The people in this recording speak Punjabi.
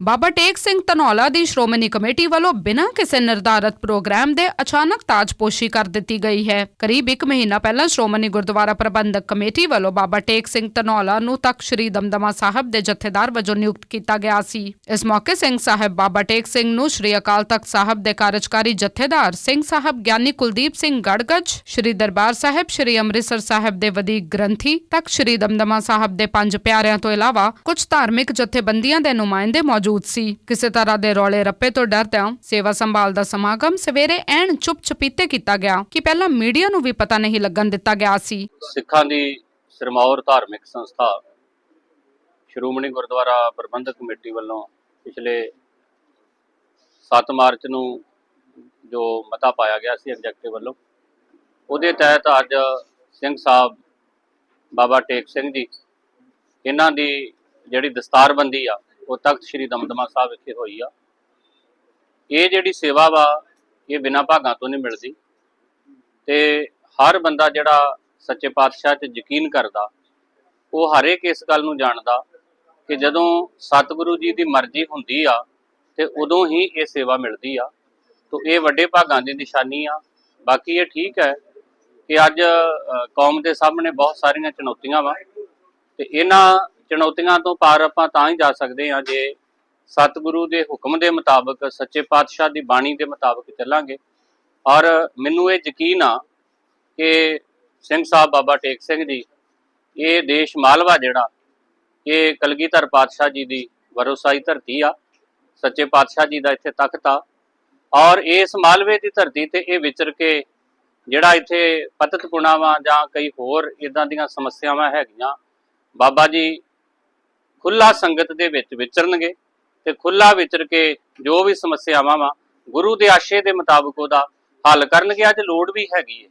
ਬਾਬਾ ਟੇਕ ਸਿੰਘ ਧਨੌਲਾ ਦੀ ਸ਼੍ਰੋਮਣੀ ਕਮੇਟੀ ਵੱਲੋਂ ਬਿਨਾਂ ਕਿਸੇ ਨਿਰਧਾਰਤ ਪ੍ਰੋਗਰਾਮ ਦੇ ਅਚਾਨਕ ਤਾਜਪੋਸ਼ੀ ਕਰ ਦਿੱਤੀ ਗਈ ਹੈ। ਕਰੀਬ 1 ਮਹੀਨਾ ਪਹਿਲਾਂ ਸ਼੍ਰੋਮਣੀ ਗੁਰਦੁਆਰਾ ਪ੍ਰਬੰਧਕ ਕਮੇਟੀ ਵੱਲੋਂ ਬਾਬਾ ਟੇਕ ਸਿੰਘ ਧਨੌਲਾ ਨੂੰ ਤਖਤ ਸ੍ਰੀ ਦਮਦਮਾ ਸਾਹਿਬ ਦੇ ਜਥੇਦਾਰ ਵਜੋਂ ਨਿਯੁਕਤ ਕੀਤਾ ਗਿਆ ਸੀ। ਇਸ ਮੌਕੇ ਸਿੰਘ ਸਾਹਿਬ ਬਾਬਾ ਟੇਕ ਸਿੰਘ ਨੂੰ ਸ੍ਰੀ ਅਕਾਲ ਤਖਤ ਸਾਹਿਬ ਦੇ ਕਾਰਜਕਾਰੀ ਜਥੇਦਾਰ ਸਿੰਘ ਸਾਹਿਬ ਗਿਆਨੀ ਕੁਲਦੀਪ ਸਿੰਘ ਗੜਗੜ ਸ੍ਰੀ ਦਰਬਾਰ ਸਾਹਿਬ, ਸ੍ਰੀ ਅੰਮ੍ਰਿਤਸਰ ਸਾਹਿਬ ਦੇ ਵਧੀਕ ਗ੍ਰੰਥੀ, ਤਖਤ ਸ੍ਰੀ ਦਮਦਮਾ ਸਾਹਿਬ ਦੇ ਪੰਜ ਪਿਆਰਿਆਂ ਤੋਂ ਇਲਾਵਾ ਕੁਝ ਧਾਰਮਿਕ ਜਥੇਬੰਦੀਆਂ ਦੇ ਨੁਮਾਇੰਦੇ ਮੌਜੂਦ ਸੀ। ਕਿਸੇ ਤਰ੍ਹਾਂ ਦੇ ਰੌਲੇ ਰੱਪੇ ਤੋਂ ਡਰਦਿਆਂ ਸੇਵਾ ਸੰਭਾਲ ਦਾ ਸਮਾਗਮ ਸਵੇਰੇ ਐਨ ਚੁੱਪ ਚਪੀਤੇ ਕੀਤਾ ਗਿਆ ਕਿ ਪਹਿਲਾਂ ਮੀਡੀਆ ਨੂੰ ਵੀ ਪਤਾ ਨਹੀਂ ਲੱਗਣ ਦਿੱਤਾ ਗਿਆ ਸੀ। ਸਿੱਖਾਂ ਦੀ ਸਿਰਮੌਰ ਧਾਰਮਿਕ ਸੰਸਥਾ, ਸ਼੍ਰੋਮਣੀ ਗੁਰਦੁਆਰਾ ਪ੍ਰਬੰਧਕ ਕਮੇਟੀ ਵੱਲੋਂ ਪਿਛਲੇ 7 ਮਾਰਚ ਨੂੰ ਜੋ ਮਤਾ ਪਾਇਆ ਗਿਆ ਸੀ ਐਗਜ਼ੈਕਟਿਵ ਵੱਲੋਂ, ਉਹਦੇ ਤਹਿਤ ਅੱਜ ਸਿੰਘ ਸਾਹਿਬ ਬਾਬਾ ਟੇਕ ਸਿੰਘ ਜੀ, ਇਹਨਾਂ ਦੀ ਜਿਹੜੀ ਦਸਤਾਰਬੰਦੀ ਆ ਉਹ ਤਖਤ ਸ੍ਰੀ ਦਮਦਮਾ ਸਾਹਿਬ ਵਿਖੇ ਹੋਈ ਆ। ਇਹ ਜਿਹੜੀ ਸੇਵਾ ਵਾ, ਇਹ ਬਿਨਾਂ ਭਾਗਾਂ ਤੋਂ ਨਹੀਂ ਮਿਲਦੀ। ਤੇ ਹਰ ਬੰਦਾ ਜਿਹੜਾ ਸੱਚੇ ਪਾਤਸ਼ਾਹ 'ਚ ਯਕੀਨ ਕਰਦਾ, ਉਹ ਹਰੇਕ ਇਸ ਗੱਲ ਨੂੰ ਜਾਣਦਾ ਕਿ ਜਦੋਂ ਸਤਿਗੁਰੂ ਜੀ ਦੀ ਮਰਜ਼ੀ ਹੁੰਦੀ ਆ, ਤੇ ਉਦੋਂ ਹੀ ਇਹ ਸੇਵਾ ਮਿਲਦੀ ਆ। ਤੋਂ ਇਹ ਵੱਡੇ ਭਾਗਾਂ ਦੀ ਨਿਸ਼ਾਨੀ ਆ। ਬਾਕੀ ਇਹ ਠੀਕ ਹੈ ਕਿ ਅੱਜ ਕੌਮ ਦੇ ਸਾਹਮਣੇ ਬਹੁਤ ਸਾਰੀਆਂ ਚੁਣੌਤੀਆਂ ਵਾ। ਤੇ ਇਹਨਾਂ ਚੁਣੌਤੀਆਂ ਤੋਂ ਪਾਰ ਆਪਾਂ ਤਾਂ ਹੀ ਜਾ ਸਕਦੇ ਹਾਂ ਜੇ ਸਤਿਗੁਰੂ ਦੇ ਹੁਕਮ ਦੇ ਮੁਤਾਬਕ, ਸੱਚੇ ਪਾਤਸ਼ਾਹ ਦੀ ਬਾਣੀ ਦੇ ਮੁਤਾਬਕ ਚੱਲਾਂਗੇ। ਔਰ ਮੈਨੂੰ ਇਹ ਯਕੀਨ ਆ ਕਿ ਸਿੰਘ ਸਾਹਿਬ ਬਾਬਾ ਟੇਕ ਸਿੰਘ ਜੀ, ਇਹ ਦੇਸ਼ ਮਾਲਵਾ ਜਿਹੜਾ, ਇਹ ਕਲਗੀਧਰ ਪਾਤਸ਼ਾਹ ਜੀ ਦੀ ਵਰੋਸਾਈ ਧਰਤੀ ਆ, ਸੱਚੇ ਪਾਤਸ਼ਾਹ ਜੀ ਦਾ ਇੱਥੇ ਤਖਤ ਆ। ਔਰ ਇਸ ਮਾਲਵੇ ਦੀ ਧਰਤੀ ਤੇ ਇਹ ਵਿਚਰ ਕੇ ਜਿਹੜਾ ਇੱਥੇ ਪਤਤ ਪੁਣਾਵਾਂ ਜਾਂ ਕਈ ਹੋਰ ਇਦਾਂ ਦੀਆਂ ਸਮੱਸਿਆਵਾਂ ਹੈਗੀਆਂ, ਬਾਬਾ ਜੀ ਖੁੱਲਾ ਸੰਗਤ ਦੇ ਵਿੱਚ ਵਿਚਰਨਗੇ ਤੇ ਖੁੱਲਾ ਵਿਚਰ ਕੇ ਜੋ ਵੀ ਸਮੱਸਿਆਵਾਂ ਵਾ ਗੁਰੂ ਦੇ ਆਸ਼ੇ ਦੇ ਮੁਤਾਬਕ ਉਹਦਾ ਹੱਲ ਕਰਨਗੇ, ਅੱਜ ਲੋੜ ਵੀ ਹੈਗੀ ਹੈ।